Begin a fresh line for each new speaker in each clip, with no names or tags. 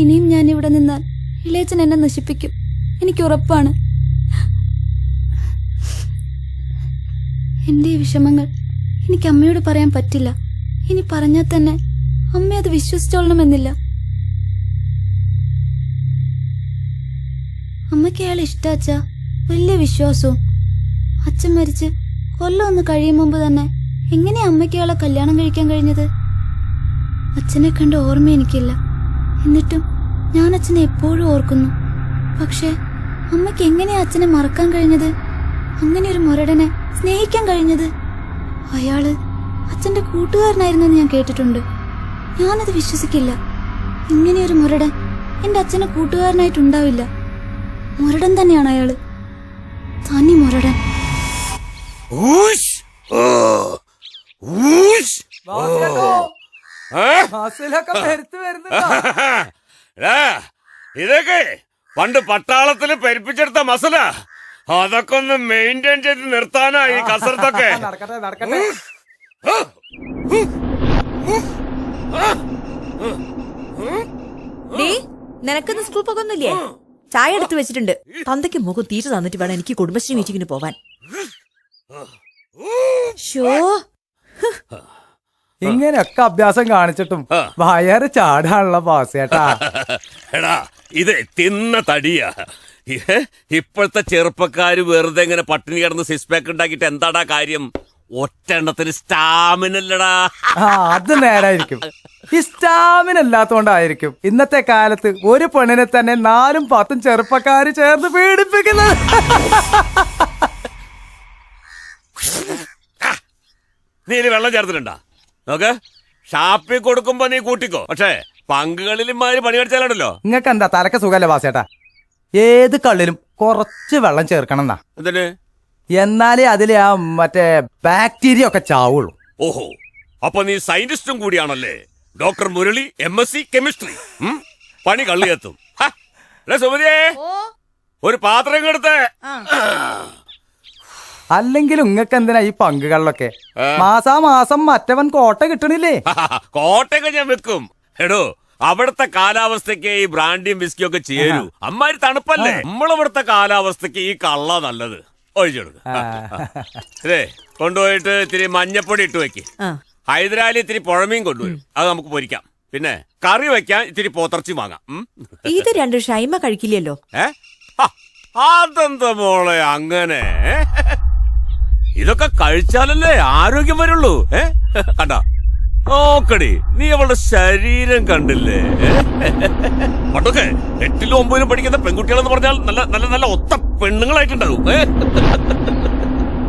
ഇനിയും ഞാൻ ഇവിടെ നിന്നാൽ ഇളയച്ചൻ എന്നെ നശിപ്പിക്കും. എനിക്ക് ഉറപ്പാണ്. എന്റെ വിഷമങ്ങൾ എനിക്ക് അമ്മയോട് പറയാൻ പറ്റില്ല. ഇനി പറഞ്ഞാൽ തന്നെ അമ്മ അത് വിശ്വസിച്ചോളണമെന്നില്ല. അമ്മയ്ക്ക് അയാൾ ഇഷ്ടാച്ച വലിയ വിശ്വാസവും. അച്ഛൻ മരിച്ച് കൊല്ലം ഒന്ന് കഴിയും മുമ്പ് തന്നെ എങ്ങനെയാ അമ്മയ്ക്ക് അയാളെ കല്യാണം കഴിക്കാൻ കഴിഞ്ഞത്? അച്ഛനെ കണ്ട ഓർമ്മ എനിക്കില്ല. എന്നിട്ടും ഞാൻ അച്ഛനെ എപ്പോഴും ഓർക്കുന്നു. പക്ഷേ അമ്മയ്ക്ക് എങ്ങനെയാ അച്ഛനെ മറക്കാൻ കഴിഞ്ഞത്? അങ്ങനെ ഒരു മുരടനെ സ്നേഹിക്കാൻ കഴിഞ്ഞത്? അയാൾ അച്ഛന്റെ കൂട്ടുകാരനായിരുന്നെന്ന് ഞാൻ കേട്ടിട്ടുണ്ട്. ഞാനത് വിശ്വസിക്കില്ല. ഇങ്ങനെ ഇങ്ങനെയൊരു മുരടൻ എന്റെ അച്ഛന് കൂട്ടുകാരനായിട്ടുണ്ടാവില്ല. മുരടൻ തന്നെയാണ് അയാൾ. തനി മുരടൻ?
വാസിലൊക്കെ പെരുത്ത് വരുന്നുണ്ടോ?
എടാ, ഇതൊക്കെ പണ്ട് പട്ടാളത്തിൽ പെരുപ്പിച്ചെടുത്ത മസലാ. അതൊക്കെ ഒന്ന് മെയിന്റെയിൻ ചെയ്ത് നിർത്താനാ ഈ കസർത്തൊക്കെ
നടക്കട്ടെ നടക്കട്ടെ.
നിനക്കിന്ന് സ്കൂൾ പോകുന്നില്ലേ ചായ എടുത്തു വെച്ചിട്ടുണ്ട്. തന്തയ്ക്ക് മുഖം തീറ്റ തന്നിട്ട് വേണം എനിക്ക് കുടുംബശ്രീ മീറ്റിങ്ങിന് പോവാൻ. ഷോ
ഇങ്ങനെയൊക്കെ അഭ്യാസം കാണിച്ചിട്ടും. വയറ് ചാടാനുള്ള പാസേട്ടാ
എടാ ഇത് തിന്ന തടിയാ? ഇപ്പോഴത്തെ ചെറുപ്പക്കാര് വെറുതെ ഇങ്ങനെ പട്ടിണി കിടന്ന് സിക്സ് പാക്ക് ഉണ്ടാക്കിട്ട് എന്താടാ കാര്യം? ഒറ്റെണ്ണത്തിന് സ്റ്റാമിനല്ലടാ
ആ അത് നേരായിരിക്കും. ഈ സ്റ്റാമിന ഇല്ലാത്തോണ്ടായിരിക്കും ഇന്നത്തെ കാലത്ത് ഒരു പെണ്ണിനെ തന്നെ നാലും പത്തും ചെറുപ്പക്കാര് ചേർന്ന് പീഡിപ്പിക്കുന്നത്.
നീ വെള്ളം ചേർത്തിട്ടുണ്ടാ? നോക്ക് ഷാപ്പിൽ കൊടുക്കുമ്പോ നീ കൂട്ടിക്കോ. പക്ഷേ പങ്കുകളിൽ ഇമാര് പണി പഠിച്ചാലുണ്ടല്ലോ
നിങ്ങൾക്ക് എന്താ തലക്ക് സുഖല്ല വാസേട്ടാ ഏത് കള്ളിലും കുറച്ച് വെള്ളം ചേർക്കണം എന്നാ.
എന്തിന്?
എന്നാലേ അതിലെ ആ മറ്റേ ബാക്ടീരിയ ഒക്കെ ചാവുള്ളൂ.
ഓഹോ അപ്പൊ നീ സയന്റിസ്റ്റും കൂടിയാണല്ലേ? Doctor Murali M S C chemistry. പണി കള്ളിയെത്തും. സുമതിയേ ഒരു പാത്രം എടുത്ത്.
അല്ലെങ്കിലും നിങ്ങൾക്ക് എന്തിനാ ഈ പങ്കുകളിലൊക്കെ? മാസാ മാസം മറ്റവൻ കോട്ട കിട്ടണില്ലേ?
കോട്ടയൊക്കെ ഞാൻ വെക്കും. എടോ അവിടുത്തെ കാലാവസ്ഥക്ക് ഈ ബ്രാൻഡിയും വിസ്കിയും ഒക്കെ ചേരൂ അമ്മാരി തണുപ്പല്ലേ? നമ്മളവിടുത്തെ കാലാവസ്ഥക്ക് ഈ കള്ള നല്ലത്. ഒഴിച്ചെടുക്ക അതെ കൊണ്ടുപോയിട്ട് ഇത്തിരി മഞ്ഞപ്പൊടി ഇട്ട് വെക്ക്. ഹൈദരാലി ഇത്തിരി പുഴമീൻ കൊണ്ടുവരും. അത് നമുക്ക് പൊരിക്കാം. പിന്നെ കറി വെക്കാൻ ഇത്തിരി പോത്തർച്ചി വാങ്ങാം?
ഇത് രണ്ട് ഷൈമ കഴിക്കില്ലല്ലോ.
അതെന്താ മോളെ അങ്ങനെ? ഇതൊക്കെ കഴിച്ചാലല്ലേ ആരോഗ്യം വരുള്ളൂ ഏ? കണ്ട? നോക്കടി നീ അവളുടെ ശരീരം കണ്ടില്ലേ? പണ്ടൊക്കെ എട്ടിലും ഒമ്പതിലും പഠിക്കുന്ന പെൺകുട്ടികളെന്ന് പറഞ്ഞാൽ നല്ല നല്ല നല്ല ഒത്ത പെണ്ണുങ്ങളായിട്ടുണ്ടാവും ഏ?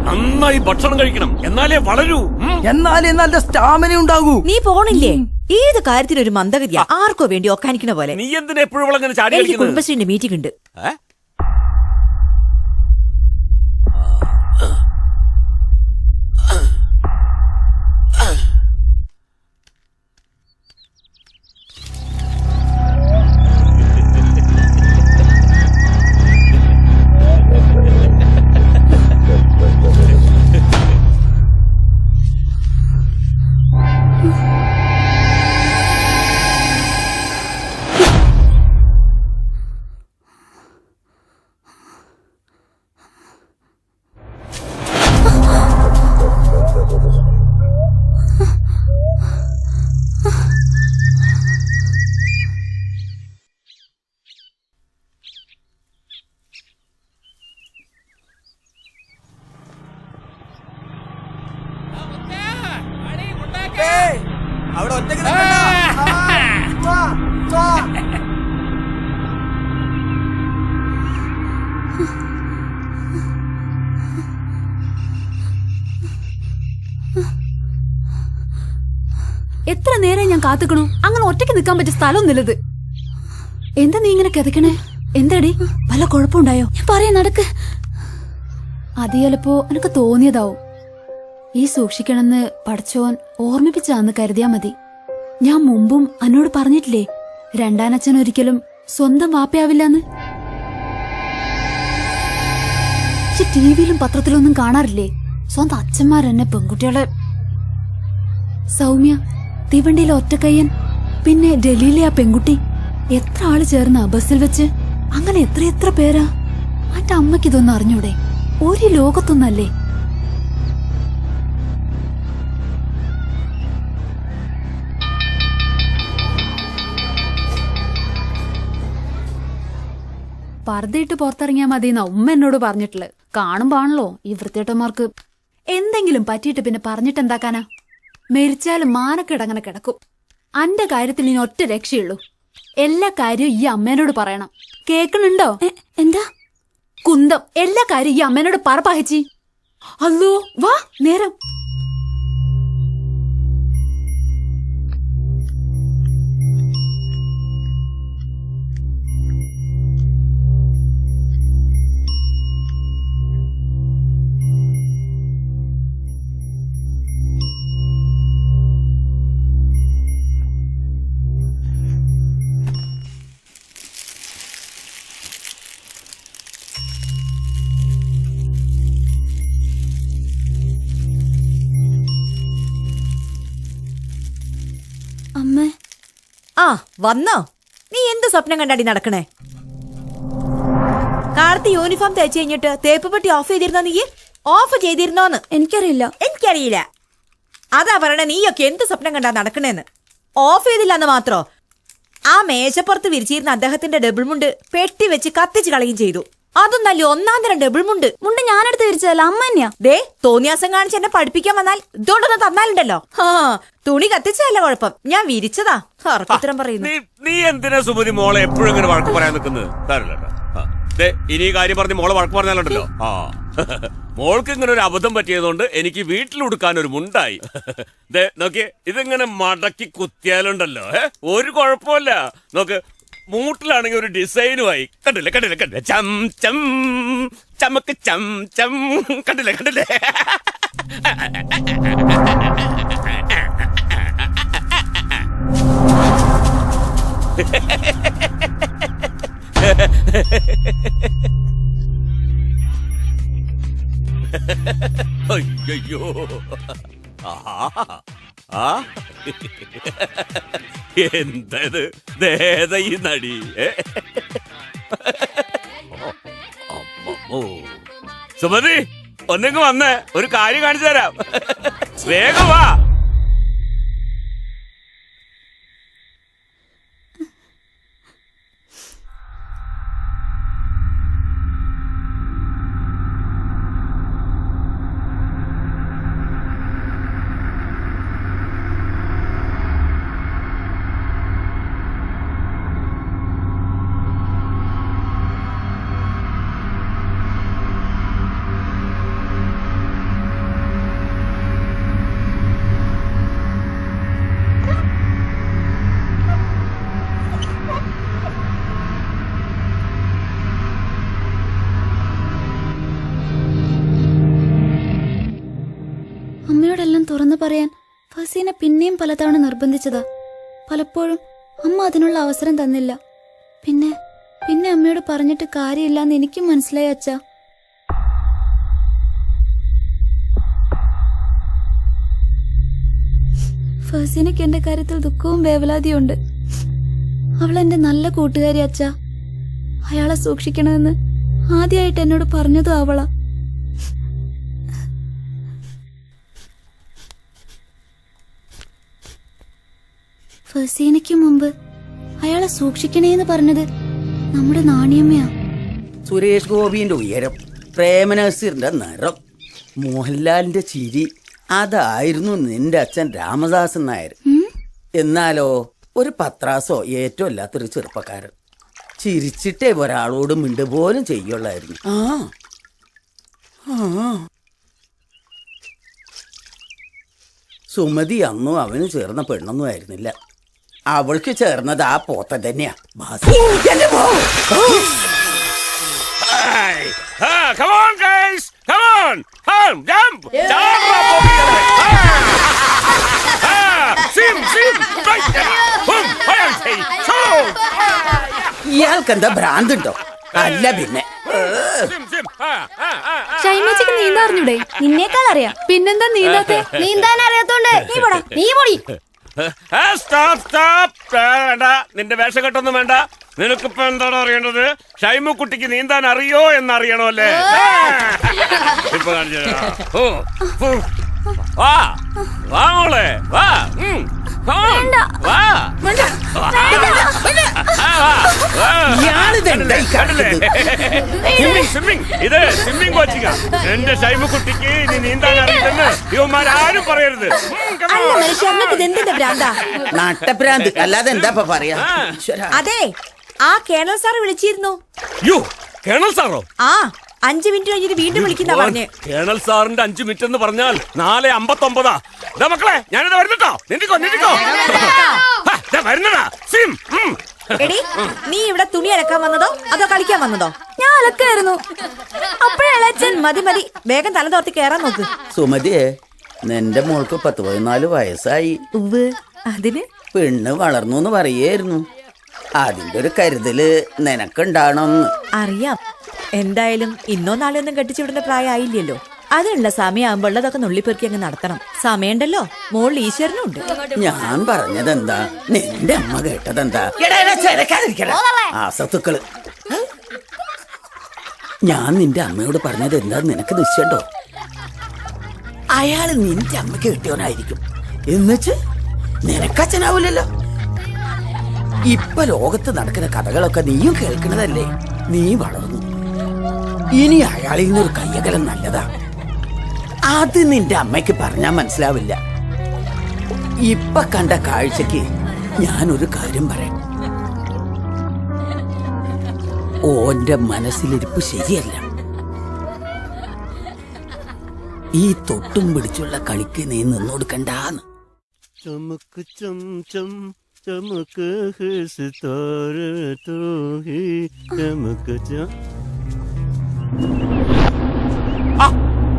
നന്നായി ഭക്ഷണം കഴിക്കണം എന്നാലേ വളരൂ.
എന്നാലേ നല്ല സ്റ്റാമിന ഉണ്ടാകൂ.
നീ പോണില്ലേ? ഏത് കാര്യത്തിനൊരു ഒരു മന്ദഗതിയാ ആർക്കോ വേണ്ടി ഒക്കാനിക്കണ പോലെ.
നീ എന്തിനാ എപ്പോഴും
കുടുംബശ്രീന്റെ മീറ്റിംഗ് ഉണ്ട്.
നിൽക്കാൻ പറ്റിയ സ്ഥലമൊന്നുമില്ലത്. എന്താ നീ ഇങ്ങനെ കിതക്കണേ? എന്താടി? വല്ല കുഴപ്പമുണ്ടായോ? ഞാൻ പറയാ നടക്ക്. അത് ചിലപ്പോ എനിക്ക് തോന്നിയതാവും. ഈ സൂക്ഷിക്കണമെന്ന് പഠിച്ചോൻ ഓർമ്മിപ്പിച്ചാന്ന് കരുതിയാ മതി. ഞാൻ മുമ്പും എന്നോട് പറഞ്ഞിട്ടില്ലേ രണ്ടാനച്ഛൻ ഒരിക്കലും സ്വന്തം വാപ്പയാവില്ലാന്ന്? ടി വിയിലും പത്രത്തിലൊന്നും കാണാറില്ലേ? സ്വന്തം അച്ഛന്മാരെന്നെ പെൺകുട്ടികളെ. സൗമ്യ തീവണ്ടിയിലെ ഒറ്റക്കയ്യൻ. പിന്നെ ഡൽഹിയിലെ ആ പെൺകുട്ടി എത്ര ആൾ ചേർന്ന ബസ്സിൽ വെച്ച്? അങ്ങനെ എത്ര എത്ര പേരാ? അന്റെ അമ്മയ്ക്ക് ഇതൊന്നും അറിഞ്ഞൂടെ? ഒരു ലോകത്തൊന്നല്ലേ? പർദ്ദയിട്ട് പുറത്തിറങ്ങിയാ എന്നാ ഉമ്മ എന്നോട് പറഞ്ഞിട്ടുള്ളത് കാണുമ്പാണല്ലോ ഈ വൃത്തിയേട്ടന്മാർക്ക് എന്തെങ്കിലും പറ്റിയിട്ട് പിന്നെ പറഞ്ഞിട്ട് എന്താക്കാനാ മരിച്ചാലും മാനക്കെടങ്ങനെ കിടക്കും. അന്റെ കാര്യത്തിൽ ഇനി ഒറ്റ രക്ഷയുള്ളൂ. എല്ലാ കാര്യവും ഈ അമ്മേനോട് പറയണം. കേക്കണുണ്ടോ എന്താ? കുന്തം. എല്ലാ കാര്യവും ഈ അമ്മേനോട് പറ അല്ലോ വാ നേരം.
ആ വന്നോ. നീ എന്ത് സ്വപ്നം കണ്ടാടി നടക്കണേ? കാർത്തി യൂണിഫോം തേച്ച് കഴിഞ്ഞിട്ട് തേപ്പ് പെട്ടി ഓഫ് ചെയ്തിരുന്നോ നീ? ഓഫ് ചെയ്തിരുന്നോന്ന്?
എനിക്കറിയില്ല.
എനിക്കറിയില്ല. അതാ പറയണേ നീയൊക്കെ എന്ത് സ്വപ്നം കണ്ടാ നടക്കണേന്ന്? ഓഫ് ചെയ്തില്ലെന്ന് മാത്രോ? ആ മേശപ്പുറത്ത് വിരിച്ചിരുന്ന അദ്ദേഹത്തിന്റെ ഡബിൾ മുണ്ട് പെട്ടി വെച്ച് കത്തിച്ച് കളയും ചെയ്തു. അതും നല്ല ഒന്നാം തരം ഡബിൾ മുണ്ട്.
മുണ്ട് ഞാനെടുത്ത് വിരിച്ചതല്ല അമ്മ തന്നെയാ.
ദേ തോന്നിയാസം കാണിച്ച് എന്നെ പഠിപ്പിക്കാൻ വന്നാൽ ഇതോടൊന്ന് തന്നാലുണ്ടല്ലോ. ആ തുണി കത്തിച്ചല്ല കുഴപ്പം. ഞാൻ വിരിച്ചതാ. ഉത്തരം പറയുന്നു.
നീ എന്തിനാ സുമതി മോളെ എപ്പോഴും ഇങ്ങനെ വഴക്ക് പറയാൻ നിൽക്കുന്നത്? ഇനി കാര്യം പറഞ്ഞ് മോളെ വഴക്ക് പറഞ്ഞാലുണ്ടല്ലോ. ആ മോൾക്ക് ഇങ്ങനെ ഒരു അബദ്ധം പറ്റിയതുകൊണ്ട് എനിക്ക് വീട്ടിൽ ഉടുക്കാൻ ഒരു മുണ്ടായി. നോക്കിയേ ഇതിങ്ങനെ മടക്കി കുത്തിയാലുണ്ടല്ലോ. ഏ ഒരു കുഴപ്പമില്ല. നോക്ക് മൂട്ടിലാണെങ്കിൽ ഒരു ഡിസൈനുമായി. കണ്ടില്ലേ കണ്ടില്ലേ കണ്ടില്ലേ? ചം ചം ചമക്ക് ചം ചം. കണ്ടില്ലേ കണ്ടില്ലേ? അയ്യോ. ആ എന്തത് ദേത ഈ നടി. സുമതി ഒന്നിങ്ങ് വന്നേ. ഒരു കാര്യം കാണിച്ചു തരാം. വേഗം വാ.
പറയാൻ ഫസീനെ പിന്നെയും പലതവണ നിർബന്ധിച്ചതാ. പലപ്പോഴും അമ്മ അതിനുള്ള അവസരം തന്നില്ല. പിന്നെ പിന്നെ അമ്മയോട് പറഞ്ഞിട്ട് കാര്യമില്ലാന്ന് എനിക്കും മനസ്സിലായി അച്ഛാ. ഫസീനയ്ക്ക് എന്റെ കാര്യത്തിൽ ദുഃഖവും വേവലാതിയുണ്ട്. അവൾ എന്റെ നല്ല കൂട്ടുകാരി അച്ഛാ. അയാളെ സൂക്ഷിക്കണമെന്ന് ആദ്യമായിട്ട് എന്നോട് പറഞ്ഞതും അവളാ. ഫസീനയ്ക്ക് മുമ്പ് അയാളെ സൂക്ഷിക്കണേന്ന് പറഞ്ഞത് നമ്മുടെ നാണിയമ്മയാ.
സുരേഷ് ഗോപിന്റെ ഉയരം പ്രേമനസീറിന്റെ നിറം മോഹൻലാലിന്റെ ചിരി അതായിരുന്നു നിന്റെ അച്ഛൻ രാമദാസൻ നായർ. എന്നാലോ ഒരു പത്രാസോ ഏറ്റവും അല്ലാത്തൊരു ചെറുപ്പക്കാരൻ. ചിരിച്ചിട്ടേ ഒരാളോട് മിണ്ട് പോലും ചെയ്യുള്ളായിരുന്നു. ആ ആ. സുമതി അന്നും അവന് ചേർന്ന പെണ്ണൊന്നും ആയിരുന്നില്ല. അവൾക്ക് ചേർന്നത് ആ പോത്ത തന്നെയാ! ഇയാൾക്കെന്താ ഭ്രാന്തുണ്ടോ? അല്ല പിന്നെ!
ഷൈമേച്ചിക്ക് നീന്താ അറിഞ്ഞൂടെ നിന്നേക്കാൾ അറിയാം. പിന്നെന്താ നീന്താത്തെ? നീന്താൻ അറിയാത്തോണ്ട് നീ പോടാ നീ പൊടി.
സ്റ്റോപ്പ് സ്റ്റോപ്പ് വേണ്ട നിന്റെ വേഷം കെട്ടൊന്നും വേണ്ട. നിനക്കിപ്പോ എന്താണ് അറിയേണ്ടത്? ഷൈമുക്കുട്ടിക്ക് നീന്താൻ അറിയോ എന്ന് അറിയണോ അല്ലേ ഇപ്പൊ കാണിച്ചു. വാ. വാ മോളെ വാ. ഇത് സ്വിമ്മിംഗ് കോച്ചിങ് എന്റെ ഷൈമുക്കുട്ടിക്ക് ഇനി നീന്താൻ അറിയില്ലെന്ന് ഇവന്മാരാരും പറയരുത്.
നട്ടപ്രാന്ത് അല്ലാതെ എന്താ ഇപ്പൊ പറയാ.
അതെ ആ കേണൽ സാർ വിളിച്ചിരുന്നു.
കേണൽ സാറോ?
ആ. അഞ്ചു മിനിറ്റ് കഴിഞ്ഞിട്ട് വീണ്ടും വിളിക്കുന്ന പറഞ്ഞ്.
കേണൽ സാറിന്റെ അഞ്ചു മിനിറ്റ് എന്ന് പറഞ്ഞാൽ നാല് അമ്പത്തൊമ്പതാ. മക്കളെ ഞാനിത് വരുന്നുട്ടോ. നിന്റിക്കോ ഹാ, ദാ വരുന്നടാ. സിം
എടി നീ ഇവിടെ തുണി അലക്കാൻ വന്നതോ? അതോ കളിക്കാൻ വന്നതോ?
ഞാൻ അലക്കായിരുന്നു. അപ്പഴച്ചൻ
അച്ഛൻ മതി മതി. വേഗം തല തോർത്തി കേറാൻ നോക്ക്.
സുമതിയെ നിന്റെ മോൾക്ക് പത്ത് പതിനാല് വയസ്സായി.
അതിന്?
പെണ്ണ് വളർന്നു എന്ന് പറയായിരുന്നു അതിന്റെ ഒരു കരുതൽ നിനക്കുണ്ടാണോന്ന്
അറിയാം. എന്തായാലും ഇന്നോ നാളെ ഒന്നും കെട്ടിച്ചുവിടുന്ന പ്രായമായില്ലല്ലോ. അതിനുള്ള സമയമാകുമ്പോൾ ഉള്ളതൊക്കെ നുള്ളിപ്പെറുക്കി അങ്ങ് നടത്തണം. സമയണ്ടല്ലോ മോൾ ഈശ്വരനും ഉണ്ട്
ഞാൻ പറഞ്ഞതെന്താ? നിന്റെ അമ്മ കേട്ടതെന്താ? എടാ, എടാ, ചെരക്കാതിരിക്കടാ. ആ സത്തുക്കൾ ഞാൻ നിന്റെ അമ്മയോട് പറഞ്ഞത് എന്താ നിനക്ക് നിശ്ചയണ്ടോ അയാൾ നിന്റെ അമ്മയ്ക്ക് കിട്ടിയവനായിരിക്കും. എന്നുവെച്ച് നിനക്കച്ഛനാവൂലല്ലോ ഇപ്പൊ ലോകത്ത് നടക്കുന്ന കഥകളൊക്കെ നീയും കേൾക്കുന്നതല്ലേ നീ വളർന്നു. ഇനി അയാളിൽ നിന്നൊരു കയ്യകലം നല്ലതാ. അത് നിന്റെ അമ്മയ്ക്ക് പറഞ്ഞാൽ മനസ്സിലാവില്ല. ഇപ്പൊ കണ്ട കാഴ്ചക്ക് ഞാനൊരു കാര്യം പറയാം. ഓന്റെ മനസ്സിലിരിപ്പ് ശരിയല്ല. ഈ തൊട്ടും പിടിച്ചുള്ള കളിക്ക് നീ നിന്നോട്
കണ്ടാന്ന്. ചമുക്ക് ചം ചം चमक है सितारे तो ही चमक चम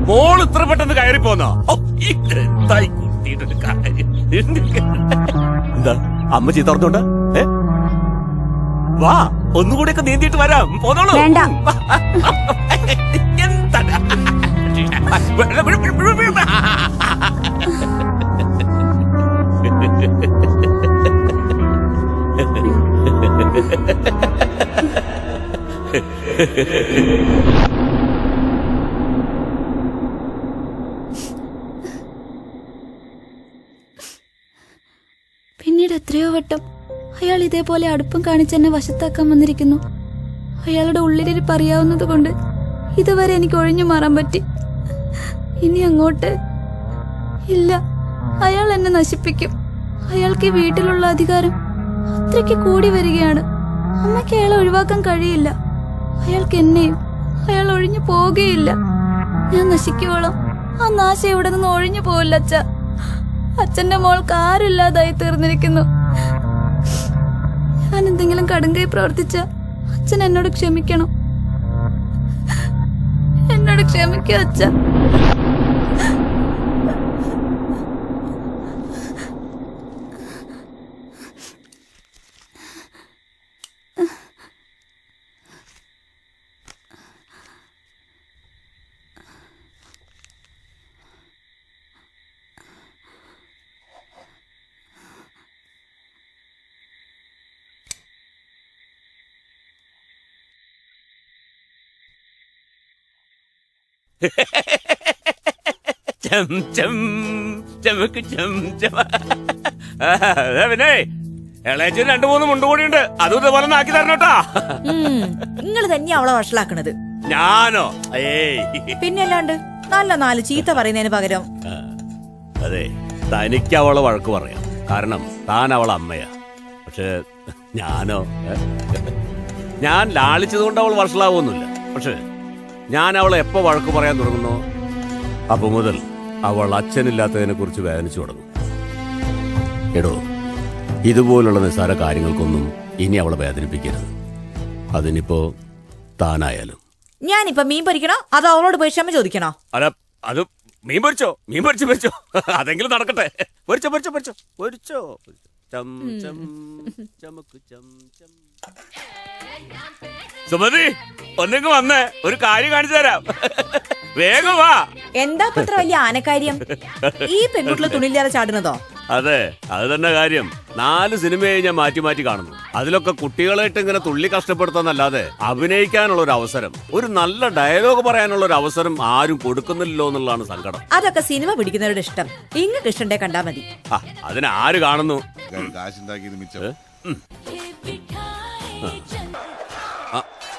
മോൾ ഇത്ര പെട്ടെന്ന് കയറി പോന്നോ ഓ, ഇതെന്തായി കുട്ടിയുടെ കാര്യം എന്താ അമ്മ ചീത്ത പറഞ്ഞോണ്ട ഏ വാ ഒന്നുകൂടെയൊക്കെ നീന്തിയിട്ട് വരാം പോന്നോളൂ
വേണ്ട.
എന്താണ്
പിന്നീട് എത്രയോ വട്ടം അയാൾ ഇതേപോലെ അടുപ്പം കാണിച്ച് എന്നെ വശത്താക്കാൻ വന്നിരിക്കുന്നു. അയാളുടെ ഉള്ളിലിരി പറയാവുന്നത് കൊണ്ട് ഇതുവരെ എനിക്ക് ഒഴിഞ്ഞു മാറാൻ പറ്റി. ഇനി അങ്ങോട്ട് ഇല്ല. അയാൾ എന്നെ നശിപ്പിക്കും. അയാൾക്ക് വീട്ടിലുള്ള അധികാരം അത്രയ്ക്ക് കൂടി വരികയാണ്. അമ്മയ്ക്ക് അയാളെ ഒഴിവാക്കാൻ കഴിയില്ല. അയാൾക്ക് എന്നെയും അയാൾ ഒഴിഞ്ഞു പോവുകയില്ല. ഞാൻ നശിക്കുവോളം ആ നാശം ഇവിടെ നിന്ന് ഒഴിഞ്ഞു പോവില്ല അച്ഛ. അച്ഛന്റെ മോൾക്ക് ആരില്ലാതായി തീർന്നിരിക്കുന്നു. ഞാൻ എന്തെങ്കിലും കടുങ്കൈ പ്രവർത്തിച്ച അച്ഛൻ എന്നോട് ക്ഷമിക്കണം. എന്നോട് ക്ഷമിക്കൂ അച്ഛ.
പിന്നെ. ഇളയച്ചന് രണ്ടു മൂന്ന് മുണ്ട് ഉണ്ട് അതും ഇതുപോലെ ആക്കി തരണോട്ടാ
നിങ്ങൾ തന്നെയാ അവളെ വഷളാക്കണത്.
ഞാനോ?
പിന്നല്ലാണ്ട് നല്ല നാല് ചീത്ത പറയുന്നതിന് പകരം
അതെ. തനിക്ക് അവളെ വഴക്ക് പറയാം. കാരണം താൻ അവളെ അമ്മയാ. പക്ഷെ ഞാനോ? ഞാൻ ലാളിച്ചതുകൊണ്ട് അവൾ വഷളാവൊന്നുമില്ല. പക്ഷെ ഞാൻ അവളെ എപ്പോ വഴക്ക് പറയാൻ തുടങ്ങുന്നു അപ്പൊ മുതൽ അവൾ അച്ഛനില്ലാത്തതിനെ കുറിച്ച് വേദനിച്ചു തുടങ്ങും. എടോ ഇതുപോലുള്ള നിസ്സാര കാര്യങ്ങൾക്കൊന്നും ഇനി അവളെ വേദനിപ്പിക്കരുത്. അതിനിപ്പോ താനായാലും.
ഞാനിപ്പോ മീൻ പൊരിക്കണോ? അതോ അവളോട് പോയി ക്ഷമ ചോദിക്കണോ?
അല്ല അത് മീൻ പൊരിച്ചോ? മീൻ പൊരിച്ചു പൊരിച്ചോ? അതെങ്കിലും നടക്കട്ടെ. പൊരിച്ചോ പൊരിച്ചോ പൊരിച്ചോ. പൊരിച്ചോ ചം ചം ചമക്ക് ചം ചം. സുമതി ഒന്നിങ്ങ് വന്നേ. ഒരു കാര്യം കാണിച്ചു തരാം. വേഗം വാ.
എന്താ ഇപ്പൊ വലിയ ആനക്കാര്യം? ഈ പെൺകുട്ടികൾ തുണിയില്ലാതെ ചാടുന്നതോ?
അതെ അത് തന്നെ കാര്യം. നാല് സിനിമയെ ഞാൻ മാറ്റി മാറ്റി കാണുന്നു. അതിലൊക്കെ കുട്ടികളായിട്ട് ഇങ്ങനെ തുള്ളി കഷ്ടപ്പെടുത്താന്നല്ലാതെ അഭിനയിക്കാനുള്ള ഒരു അവസരം ഒരു നല്ല ഡയലോഗ് പറയാനുള്ള ഒരു അവസരം ആരും കൊടുക്കുന്നില്ലല്ലോ എന്നുള്ളതാണ് സങ്കടം.
അതൊക്കെ സിനിമ പിടിക്കുന്നവരുടെ ഇഷ്ടം. ഇങ്ങ് കൃഷ്ണന്റെ കണ്ടാ മതി.
ആ, അതിന് ആര് കാണുന്നു?
കാശുണ്ടാക്കിയത് മിച്ചം.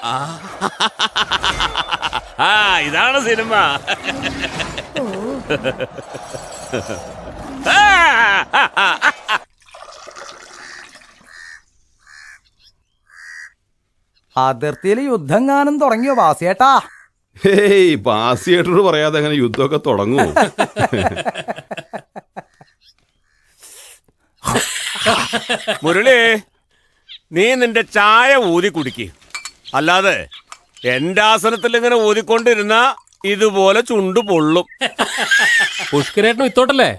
ആ. ഇതാണ് സിനിമ.
അതിർത്തിയിൽ യുദ്ധം കാണും തുടങ്ങിയോ വാസിയേട്ടാ?
ഹേയ് ബാസിയേട്ടനോട് പറയാതെ അങ്ങനെ യുദ്ധമൊക്കെ തുടങ്ങൂ
മുരളി നീ നിന്റെ ചായ ഊതി കുടിക്ക്. അല്ലാതെ എന്റെ ആസനത്തിൽ ഇങ്ങനെ ഊതിക്കൊണ്ടിരുന്ന ഇതുപോലെ ചുണ്ടു പൊള്ളും.
പുഷ്കരേട്ടനും ഇത്തോട്ടല്ലേ?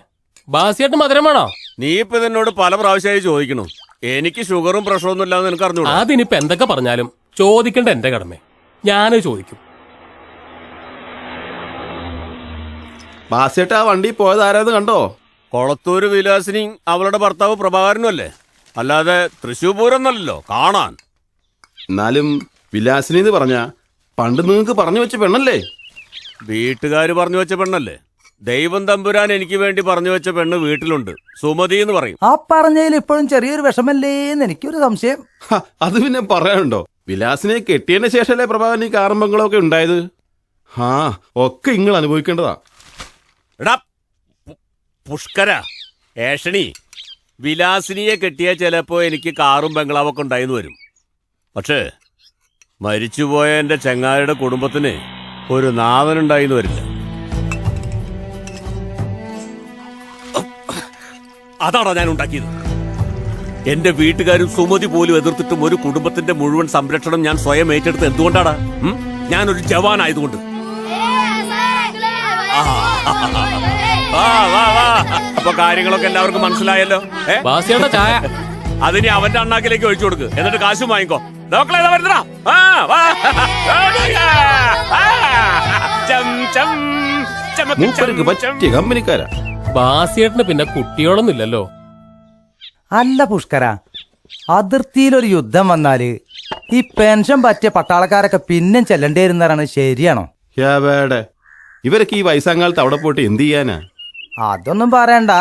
ബാസിയേട്ടൻ മധുരം വേണോ?
നീ ഇപ്പൊ എന്നോട് പല പ്രാവശ്യമായി ചോദിക്കണു. എനിക്ക് ഷുഗറും പ്രഷറും ഇല്ലാന്ന് നിനക്ക് അറിഞ്ഞു
അതിനിപ്പോ എന്തൊക്കെ പറഞ്ഞാലും ചോദിക്കേണ്ട എന്റെ കടമേ. ഞാൻ ചോദിക്കും.
ബാസിയേട്ട ആ വണ്ടി പോയത് ആരാന്ന് കണ്ടോ?
കൊളത്തൂര് വിലാസിനി അവളുടെ ഭർത്താവ് പ്രഭാകരനും അല്ലേ? അല്ലാതെ തൃശൂർ എന്നല്ലോ കാണാൻ.
എന്നാലും വിലാസിനി എന്ന് പറഞ്ഞ പണ്ട് നിങ്ങൾക്ക് പറഞ്ഞു വെച്ച പെണ്ണല്ലേ?
വീട്ടുകാർ പറഞ്ഞു വെച്ച പെണ്ണല്ലേ? ദൈവം തമ്പുരാൻ എനിക്ക് വേണ്ടി പറഞ്ഞു വെച്ച പെണ്ണ് വീട്ടിലുണ്ട്. സുമതി എന്ന് പറയും.
ആ പറഞ്ഞതിൽ ഇപ്പോഴും ചെറിയൊരു വിഷമല്ലേന്ന് എനിക്കൊരു സംശയം.
ഹ, അത് പിന്നെ പറയാനുണ്ടോ? വിലാസിനെ കെട്ടിയതിന് ശേഷമല്ലേ പ്രഭാവൻ ഈ കാറും ബംഗളൊക്കെ ഉണ്ടായത്? ആ ഒക്കെ നിങ്ങൾ അനുഭവിക്കേണ്ടതാ.
എടാ പു- പുഷ്കര ഏഷണി വിലാസിനിയെ കെട്ടിയ ചിലപ്പോ എനിക്ക് കാറും ബംഗ്ലാവൊക്കെ ഉണ്ടായിന്ന് വരും. പക്ഷേ മരിച്ചുപോയ എന്റെ ചങ്ങാതിയുടെ കുടുംബത്തിന് ഒരു നാഥനുണ്ടായിന്ന് വരില്ല. അതാണോ ഞാൻ ഉണ്ടാക്കിയത്? എന്റെ വീട്ടുകാരും സുമതി പോലും എതിർത്തിട്ടും ഒരു കുടുംബത്തിന്റെ മുഴുവൻ സംരക്ഷണം ഞാൻ സ്വയം ഏറ്റെടുത്ത് എന്തുകൊണ്ടാടാ? ഞാൻ ഞാനൊരു ജവാനായതുകൊണ്ട്. വാ വാ വാ. അപ്പൊ കാര്യങ്ങളൊക്കെ എല്ലാവർക്കും മനസ്സിലായല്ലോ. അതിനി അവന്റെ അണ്ണാക്കിലേക്ക് ഒഴിച്ചു കൊടുക്ക്. എന്നിട്ട് കാശും വാങ്ങിക്കോ. ഡോക്ടറെ ഇതാ വരുന്നടാ. ആ, വാ. ചം, ചം,
മൂപ്പർക്ക്. പറ്റിയ കമ്പനിക്കാരാ.
ബാസിയേട്ടന് പിന്നെ കുട്ടികളൊന്നും ഇല്ലല്ലോ
അല്ല പുഷ്കര അതിർത്തിയിലൊരു യുദ്ധം വന്നാൽ ഈ പെൻഷൻ പറ്റിയ പട്ടാളക്കാരൊക്കെ പിന്നെ ചെല്ലണ്ടേ വരുന്നതാണ് ശരിയാണോ?
ഇവരൊക്കെ ഈ വയസ്സാങ്കാലത്ത് അവിടെ പോയിട്ട് എന്ത് ചെയ്യാനാ?
അതൊന്നും പറയണ്ട.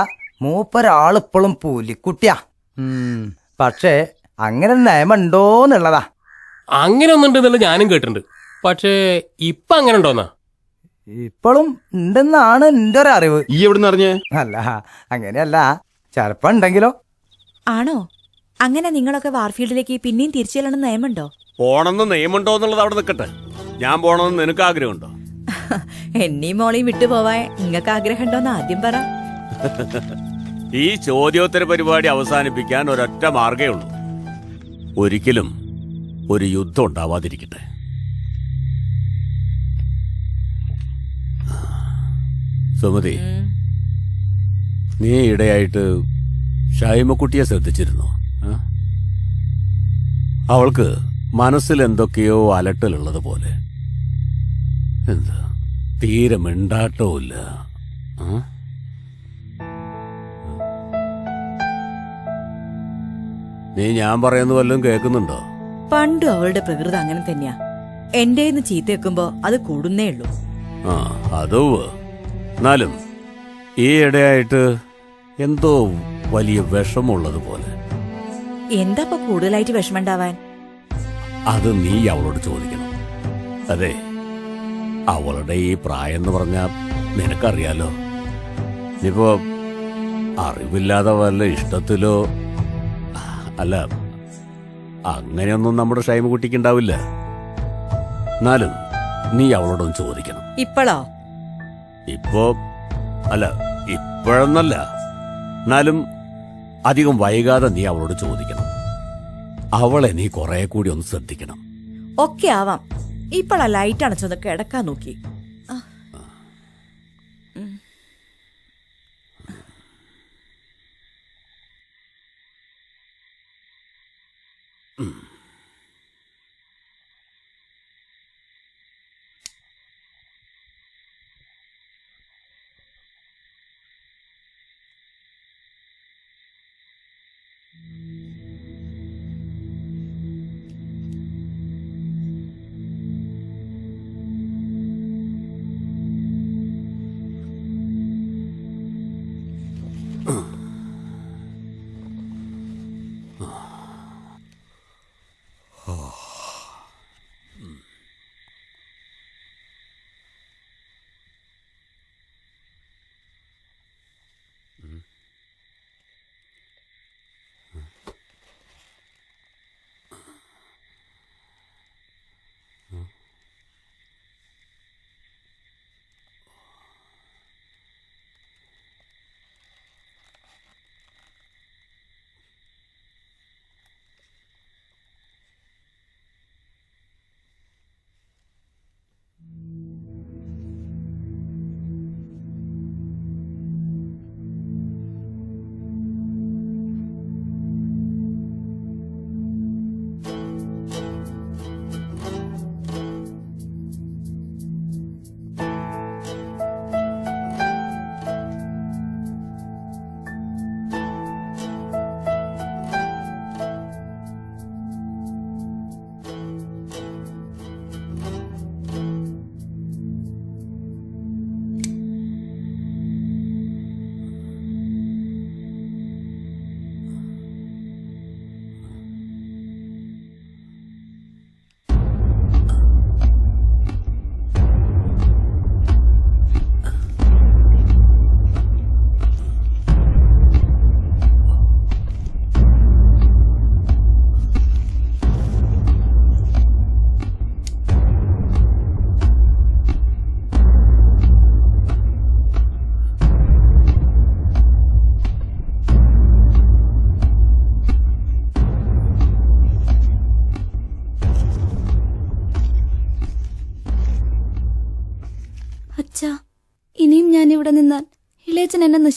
മൂപ്പൊരാളിപ്പോഴും പുലിക്കുട്ടിയാ. ഉം, പക്ഷേ അങ്ങനെ നയമുണ്ടോന്നുള്ളതാ. അങ്ങനെ ഒന്നും
അങ്ങനെ ഒന്നുണ്ടെന്നുള്ള ഞാനും കേട്ടിട്ടുണ്ട്. പക്ഷേ ഇപ്പൊ അങ്ങനെ ഉണ്ടോന്നാ?
ഇപ്പോഴും ഉണ്ടെന്നാണ് എന്റെ ഒരു അറിവ്.
ഈ എവിടുന്ന് അറിഞ്ഞേ?
അല്ല അങ്ങനെയല്ല. ചെലപ്പോ ഉണ്ടെങ്കിലോ.
ആണോ? അങ്ങനെ നിങ്ങളൊക്കെ വാർഫീൽഡിലേക്ക് പിന്നെയും തിരിച്ചു ചെല്ലണം നിയമമുണ്ടോ
പോണെന്ന് നിയമമുണ്ടോ എന്നുള്ളത് അവിടെ നിൽക്കട്ടെ. ഞാൻ പോണമെന്ന് നിനക്ക് ആഗ്രഹമുണ്ടോ
എന്നെയും മോളെയും വിട്ടു പോവാൻ നിങ്ങൾക്ക് ആഗ്രഹം ഉണ്ടോന്ന് ആദ്യം പറ.
ഈ ചോദ്യോത്തര പരിപാടി അവസാനിപ്പിക്കാൻ ഒരൊറ്റ മാർഗേ ഉള്ളൂ. ഒരിക്കലും ഒരു യുദ്ധം ഉണ്ടാവാതിരിക്കട്ടെ. സുമതി നീ ഇടയായിട്ട് ഷൈമക്കുട്ടിയെ ശ്രദ്ധിച്ചിരുന്നു? അവൾക്ക് മനസ്സിൽ എന്തൊക്കെയോ അലട്ടലുള്ളത് പോലെ. എന്താ? തീരെ മിണ്ടാട്ടവുമില്ല. ആ? നീ ഞാൻ പറയുന്ന വല്ലതും കേൾക്കുന്നുണ്ടോ?
പണ്ടും അവളുടെ പ്രകൃതി അങ്ങനെ തന്നെയാ. എന്റെ ചീത്ത വെക്കുമ്പോ അത് കൂടുന്നേ ഉള്ളൂ.
ആ അതോ എന്നാലും ഈ ഇടയായിട്ട് എന്തോ വലിയ വിഷമുള്ളത് പോലെ
എന്താ കൂടുതലായിട്ട് വിഷമണ്ടാവാൻ
അത് നീ അവളോട് ചോദിക്കണം. അതെ അവളുടെ ഈ പ്രായം എന്ന് പറഞ്ഞാൽ നിനക്കറിയാലോ? ഇപ്പോ അറിവില്ലാതെ വല്ല ഇഷ്ടത്തിലോ അല്ല അങ്ങനെയൊന്നും നമ്മുടെ ഷൈമക്കുട്ടിക്ക് ഉണ്ടാവില്ല. എന്നാലും നീ അവളോടൊന്ന് ചോദിക്കണം.
ഇപ്പോഴോ
ഇപ്പോ അല്ല ഇപ്പോഴൊന്നല്ല. എന്നാലും അധികം വൈകാതെ നീ അവളോട് ചോദിക്കണം. അവളെ നീ കുറെ കൂടി ഒന്ന് ശ്രദ്ധിക്കണം.
ഒക്കെ ആവാം. ഇപ്പോഴാ ലൈറ്റ് അണച്ചൊന്ന് കിടക്കാൻ നോക്കി.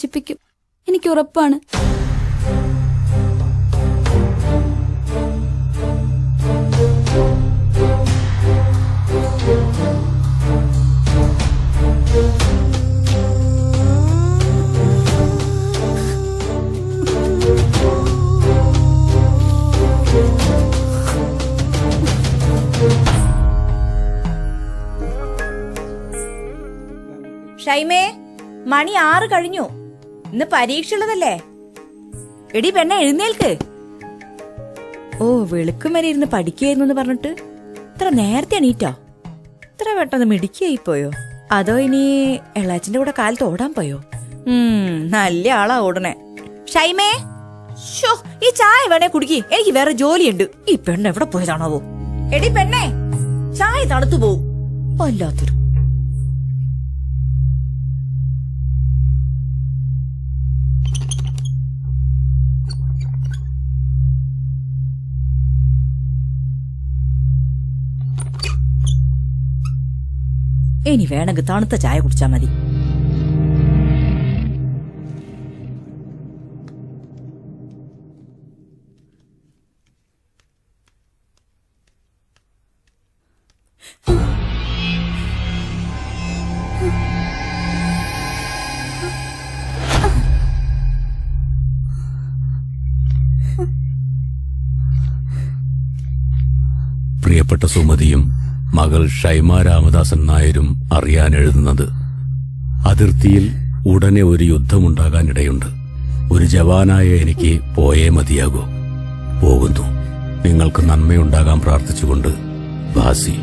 നശിപ്പിക്കും എനിക്ക് ഉറപ്പാണ്.
ഷൈമേ മണി ആറ് കഴിഞ്ഞു. ഇന്ന് പരീക്ഷ ഉള്ളതല്ലേ എടി പെണ്ണ എഴുന്നേൽക്ക്. ഓ വെളുക്കും വരെ ഇരുന്ന് പഠിക്കുകയായിരുന്നു എന്ന് പറഞ്ഞിട്ട്. ഇത്ര നേരത്തെ എണീറ്റോ? ഇത്ര പെട്ടെന്ന് മിടിക്കായി പോയോ? അതോ ഇനി എളാച്ചിന്റെ കൂടെ കാലത്ത് ഓടാൻ പോയോ? ഉം നല്ല ആളാ ഓടണേ. ഷൈമേ ഈ ചായ വേണേ കുടിക്കി. എനിക്ക് വേറെ ജോലിയുണ്ട്. ഈ പെണ്ണ് എവിടെ പോയതാണാവോ? എടി പെണ്ണേ ചായ തണുത്തു പോവും. വല്ലാത്തൊരു ഇനി വേണമെങ്കിൽ തണുത്ത ചായ കുടിച്ചാൽ മതി.
പ്രിയപ്പെട്ട സുമതിയും മകൾ ഷൈമ രാമദാസൻ നായരും അറിയാൻ എഴുതുന്നത്. അതിർത്തിയിൽ ഉടനെ ഒരു യുദ്ധമുണ്ടാകാനിടയുണ്ട്. ഒരു ജവാനായ എനിക്ക് പോയേ മതിയാകൂ. പോകുന്നു. നിങ്ങൾക്ക് നന്മയുണ്ടാകാൻ പ്രാർത്ഥിച്ചുകൊണ്ട് ഭാസി